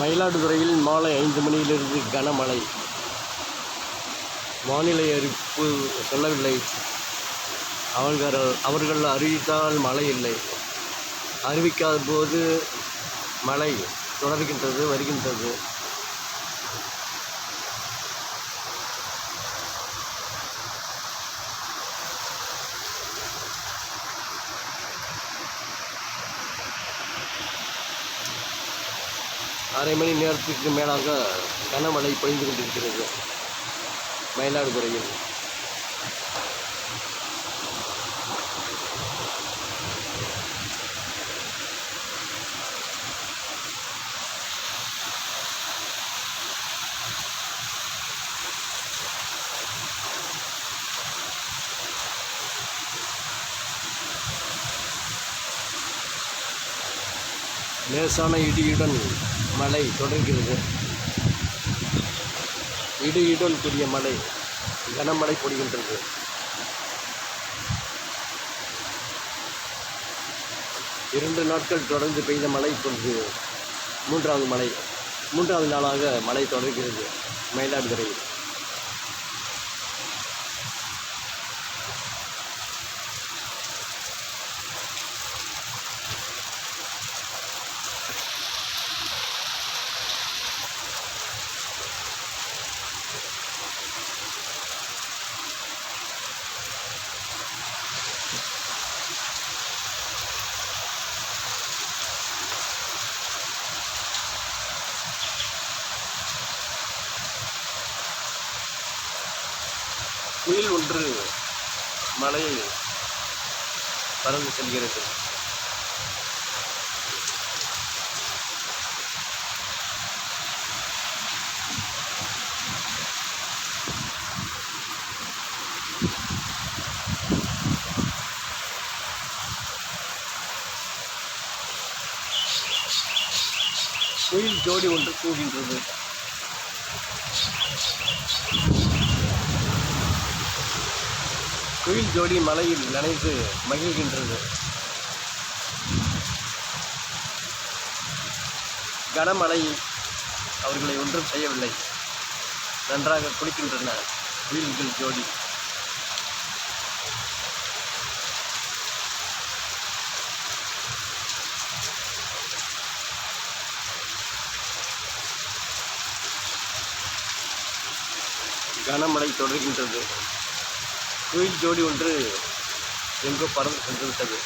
மயிலாடுதுறையில் மாலை ஐந்து மணியிலிருந்து கனமழை. வானிலை அறிவிப்பு சொல்லவில்லை. அவர்கள் அவர்கள் அறிவித்தால் மழை இல்லை. அறிவிக்காத போது மழை தொடர்கின்றது வருகின்றது. அரை மணி நேரத்துக்கு மேலாக கனமழை பொழிந்து கொண்டிருக்கிறது. மயிலாடுதுறையில். லேசான இடியுடன் மழை தொடர்கிறது. இடியுடன் கூடிய மழை கனமழை பொழிகின்றது. இரண்டு நாட்கள் தொடர்ந்து பெய்த மழை இப்பொழுது மூன்றாவது மழை மூன்றாவது நாளாக மழை தொடர்கிறது. மயிலாடுதுறையில் குயில் ஒன்று மலையில் பறந்து செல்கிறது. குயில் ஜோடி ஒன்று கூகின்றது குயில் ஜோடி மலையில் நனைந்து மகிழ்கின்றது. கனமழை அவர்களை ஒன்றும் செய்யவில்லை. நன்றாக குளிக்கின்றன குயில்கள் ஜோடி. கனமழை தொடர்கின்றது. குயில் ஜோடி ஒன்று எங்கோ பறந்து சென்று விட்டது